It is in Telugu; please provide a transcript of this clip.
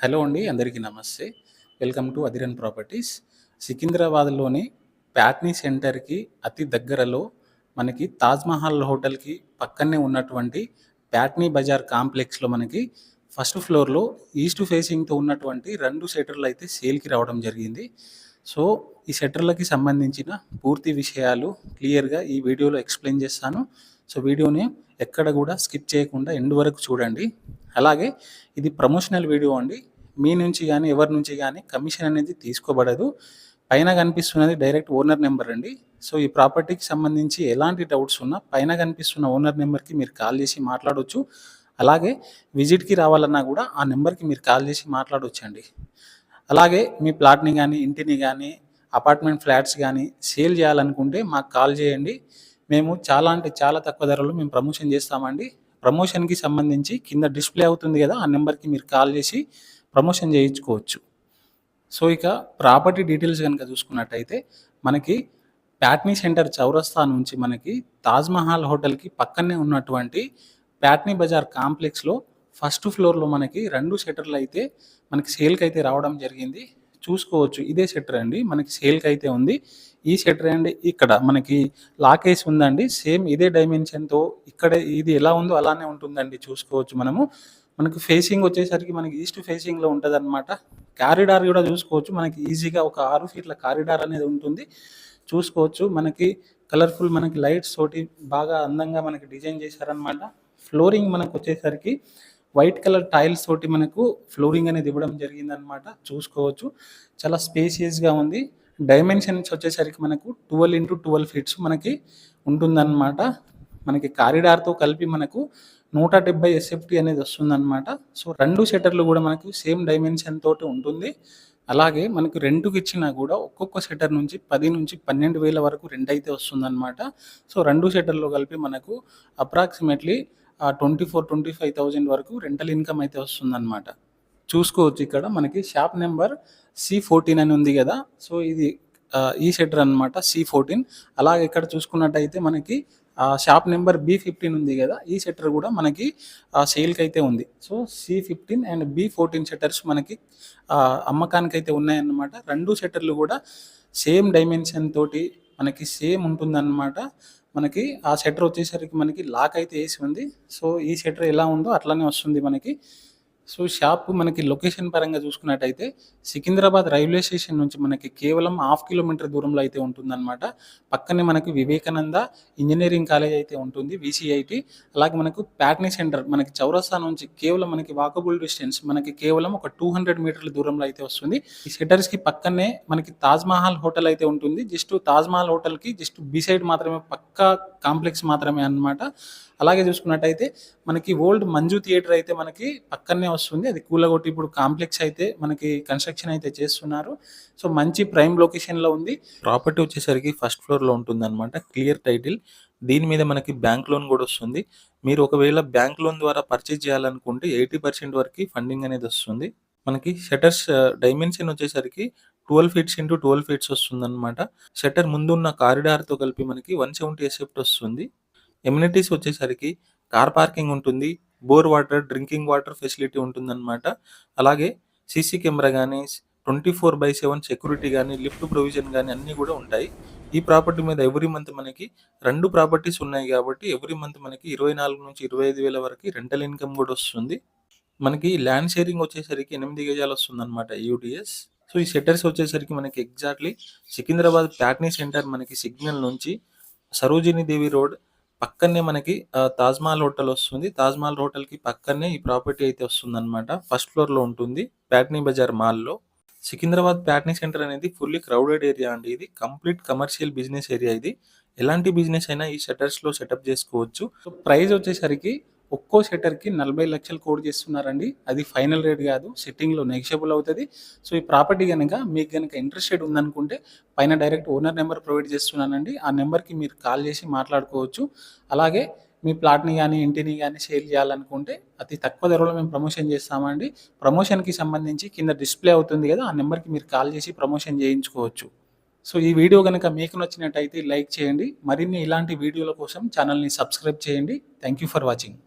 హలో అండి అందరికీ నమస్తే. Welcome to Adiran properties. సికింద్రాబాద్లోని Patny సెంటర్కి అతి దగ్గరలో మనకి తాజ్మహల్ హోటల్కి పక్కనే ఉన్నటువంటి ప్యాట్నీ బజార్ కాంప్లెక్స్లో మనకి ఫస్ట్ ఫ్లోర్లో ఈస్ట్ ఫేసింగ్తో ఉన్నటువంటి రెండు షెటర్లు అయితే సేల్కి రావడం జరిగింది. సో ఈ షెటర్లకి సంబంధించిన పూర్తి విషయాలు క్లియర్గా ఈ వీడియోలో ఎక్స్ప్లెయిన్ చేస్తాను. సో వీడియోని ఎక్కడ కూడా స్కిప్ చేయకుండా ఎండ్ వరకు చూడండి. అలాగే ఇది ప్రమోషనల్ వీడియో అండి. మీ నుంచి కానీ ఎవరి నుంచి కానీ కమిషన్ అనేది తీసుకోబడదు. పైన కనిపిస్తున్నది డైరెక్ట్ ఓనర్ నెంబర్ అండి. సో ఈ ప్రాపర్టీకి సంబంధించి ఎలాంటి డౌట్స్ ఉన్నా పైన కనిపిస్తున్న ఓనర్ నెంబర్కి మీరు కాల్ చేసి మాట్లాడవచ్చు అలాగే విజిట్కి రావాలన్నా కూడా ఆ నెంబర్కి మీరు కాల్ చేసి మాట్లాడవచ్చు అండి అలాగే మీ ప్లాట్ని కానీ ఇంటిని కానీ అపార్ట్మెంట్ ఫ్లాట్స్ కానీ సేల్ చేయాలనుకుంటే మాకు కాల్ చేయండి. మేము చాలా అంటే చాలా తక్కువ ధరలు మేము ప్రమోషన్ చేస్తామండి. ప్రమోషన్కి సంబంధించి కింద డిస్ప్లే అవుతుంది కదా ఆ నెంబర్కి మీరు కాల్ చేసి ప్రమోషన్ చేయించుకోవచ్చు. సో ఇక ప్రాపర్టీ డీటెయిల్స్ కనుక చూసుకున్నట్టయితే మనకి ప్యాట్నీ సెంటర్ చౌరస్తా నుంచి మనకి తాజ్మహల్ హోటల్కి పక్కనే ఉన్నటువంటి ప్యాట్నీ బజార్ కాంప్లెక్స్లో ఫస్ట్ ఫ్లోర్లో మనకి రెండు షట్టర్లు అయితే మనకి సేల్కి అయితే రావడం జరిగింది. చూసుకోవచ్చు. ఇదే షట్టర్ అండి. మనకి సేల్కి అయితే ఉంది. ఈ షట్టర్ అండి ఇక్కడ మనకి లాకేజ్ ఉందండి. సేమ్ ఇదే డైమెన్షన్తో ఇక్కడ ఇది ఎలా ఉందో అలానే ఉంటుందండి చూసుకోవచ్చు మనము. మనకు ఫేసింగ్ వచ్చేసరికి మనకి ఈస్ట్ ఫేసింగ్లో ఉంటుంది అనమాట కారిడార్ కూడా చూసుకోవచ్చు. మనకి ఈజీగా ఒక ఆరు ఫీట్ల కారిడార్ అనేది ఉంటుంది. చూసుకోవచ్చు. మనకి కలర్ఫుల్ మనకి లైట్స్ తోటి బాగా అందంగా మనకి డిజైన్ చేశారనమాట ఫ్లోరింగ్ మనకు వచ్చేసరికి వైట్ కలర్ టైల్స్ తోటి మనకు ఫ్లోరింగ్ అనేది ఇవ్వడం జరిగిందనమాట చూసుకోవచ్చు. చాలా స్పేసియస్గా ఉంది. డైమెన్షన్స్ వచ్చేసరికి మనకు ట్వెల్వ్ ఇంటూ ట్వెల్వ్ ఫీట్స్ మనకి ఉంటుందన్నమాట. మనకి కారిడార్తో కలిపి మనకు నూట డెబ్బై ఎస్ఎఫ్టీ అనేది వస్తుందన్నమాట. సో రెండు షెటర్లు కూడా మనకు సేమ్ డైమెన్షన్ తోటి ఉంటుంది. అలాగే మనకు రెండుకి ఇచ్చినా కూడా ఒక్కొక్క సెటర్ నుంచి పది నుంచి పన్నెండు వేల వరకు రెంట్ అయితే వస్తుందన్నమాట. సో రెండు సెటర్లో కలిపి మనకు approximately twenty four twenty five thousand వరకు రెంటల్ ఇన్కమ్ అయితే వస్తుందన్నమాట. చూసుకోవచ్చు ఇక్కడ మనకి షాప్ నెంబర్ సి ఫోర్టీన్ అని ఉంది కదా. సో ఇది ఈ షటర్ అనమాట సి ఫోర్టీన్ అలాగే ఇక్కడ చూసుకున్నట్టయితే మనకి షాప్ నెంబర్ బి ఫిఫ్టీన్ ఉంది కదా ఈ షట్టర్ కూడా మనకి సేల్కి అయితే ఉంది. So C fifteen and B fourteen shutters మనకి అమ్మకానికి అయితే ఉన్నాయన్నమాట. రెండు షట్టర్లు కూడా సేమ్ డైమెన్షన్ తోటి మనకి సేమ్ ఉంటుందన్నమాట. మనకి ఆ షట్టర్ వచ్చేసరికి మనకి లాక్ అయితే వేసి ఉంది. సో ఈ షట్టర్ ఎలా ఉందో అట్లానే వస్తుంది మనకి. సో షాప్ మనకి లొకేషన్ పరంగా చూసుకున్నట్టయితే సికింద్రాబాద్ రైల్వే స్టేషన్ నుంచి మనకి కేవలం హాఫ్ కిలోమీటర్ దూరంలో అయితే ఉంటుందన్నమాట. పక్కనే మనకి వివేకానంద ఇంజనీరింగ్ కాలేజ్ అయితే ఉంటుంది విసిఐటి. అలాగే మనకు ప్యాట్నీ సెంటర్ మనకి చౌరస్తా నుంచి కేవలం మనకి వాకబుల్ డిస్టెన్స్ మనకి కేవలం ఒక టూ హండ్రెడ్ మీటర్ల దూరంలో అయితే వస్తుంది. ఈ సెటర్స్కి పక్కనే మనకి తాజ్మహల్ హోటల్ అయితే ఉంటుంది. జస్ట్ తాజ్మహల్ హోటల్కి జస్ట్ బిసైడ్ మాత్రమే పక్కా కాంప్లెక్స్ మాత్రమే అనమాట అలాగే చూసుకున్నట్టయితే మనకి ఓల్డ్ మంజు థియేటర్ అయితే మనకి పక్కనే వస్తుంది. అది కూలగొట్టి ఇప్పుడు కాంప్లెక్స్ అయితే మనకి కన్స్ట్రక్షన్ అయితే చేస్తున్నారు. సో మంచి ప్రైమ్ లొకేషన్లో ఉంది. ప్రాపర్టీ వచ్చేసరికి ఫస్ట్ ఫ్లోర్లో ఉంటుంది అనమాట క్లియర్ టైటిల్ దీని మీద మనకి బ్యాంక్ లోన్ కూడా వస్తుంది. మీరు ఒకవేళ బ్యాంక్ లోన్ ద్వారా పర్చేజ్ చేయాలనుకుంటే ఎయిటీ పర్సెంట్ వరకు ఫండింగ్ అనేది వస్తుంది. మనకి షటర్స్ డైమెన్షన్ uh, వచ్చేసరికి twelve feets into twelve feets వస్తుంది అనమాట షటర్ ముందున్న కారిడార్తో కలిపి మనకి వన్ సెవెంటీ ఎసెప్ట్ వస్తుంది. ఎమ్యూనిటీస్ వచ్చేసరికి కార్ పార్కింగ్ ఉంటుంది. Bore water drinking water facility ఉంటుందన్నమాట. అలాగే సీసీ కెమెరా కానీ twenty four by seven security కానీ లిఫ్ట్ ప్రొవిజన్ కానీ అన్నీ కూడా ఉంటాయి. ఈ ప్రాపర్టీ మీద ఎవ్రీ మంత్ మనకి రెండు ప్రాపర్టీస్ ఉన్నాయి కాబట్టి ఎవ్రీ మంత్ మనకి ఇరవై నాలుగు నుంచి ఇరవై ఐదు వేల వరకు రెంటల్ ఇన్కమ్ కూడా వస్తుంది. మనకి ల్యాండ్ షేరింగ్ వచ్చేసరికి ఎనిమిది గజాలు వస్తుంది అనమాట యూడిఎస్ సో ఈ సెటర్స్ వచ్చేసరికి మనకి ఎగ్జాక్ట్లీ సికింద్రాబాద్ ప్యాట్నీ సెంటర్ మనకి సిగ్నల్ నుంచి సరోజినీ దేవి రోడ్ పక్కనే మనకి తాజ్మహల్ హోటల్ వస్తుంది. తాజ్మహల్ హోటల్కి పక్కనే ఈ ప్రాపర్టీ అయితే వస్తుంది అనమాట ఫస్ట్ ఫ్లోర్లో ఉంటుంది. ప్యాట్నీ బజార్ మాల్లో. సికింద్రాబాద్ ప్యాట్నీ సెంటర్ అనేది ఫుల్లీ క్రౌడెడ్ ఏరియా అండి ఇది. కంప్లీట్ కమర్షియల్ బిజినెస్ ఏరియా ఇది. ఎలాంటి బిజినెస్ అయినా ఈ షటర్స్లో సెటప్ చేసుకోవచ్చు. ప్రైస్ వచ్చేసరికి ఒక్కో షటర్కి నలభై లక్షలు కోడ్ చేస్తున్నారండి. అది ఫైనల్ రేట్ కాదు. సిట్టింగ్లో నెగిషియబుల్ అవుతుంది. సో ఈ ప్రాపర్టీ కనుక మీకు కనుక ఇంట్రెస్టెడ్ ఉందనుకుంటే పైన డైరెక్ట్ ఓనర్ నెంబర్ ప్రొవైడ్ చేస్తున్నానండి. ఆ నెంబర్కి మీరు కాల్ చేసి మాట్లాడుకోవచ్చు. అలాగే మీ ప్లాట్ని కానీ ఇంటిని కానీ సేల్ చేయాలనుకుంటే అతి తక్కువ ధరలో మేము ప్రమోషన్ చేస్తామండి. ప్రమోషన్కి సంబంధించి కింద డిస్ప్లే అవుతుంది కదా ఆ నెంబర్కి మీరు కాల్ చేసి ప్రమోషన్ చేయించుకోవచ్చు. సో ఈ వీడియో కనుక మీకు నచ్చినట్టయితే లైక్ చేయండి. మరిన్ని ఇలాంటి వీడియోల కోసం ఛానల్ని సబ్స్క్రైబ్ చేయండి. Thank you for watching.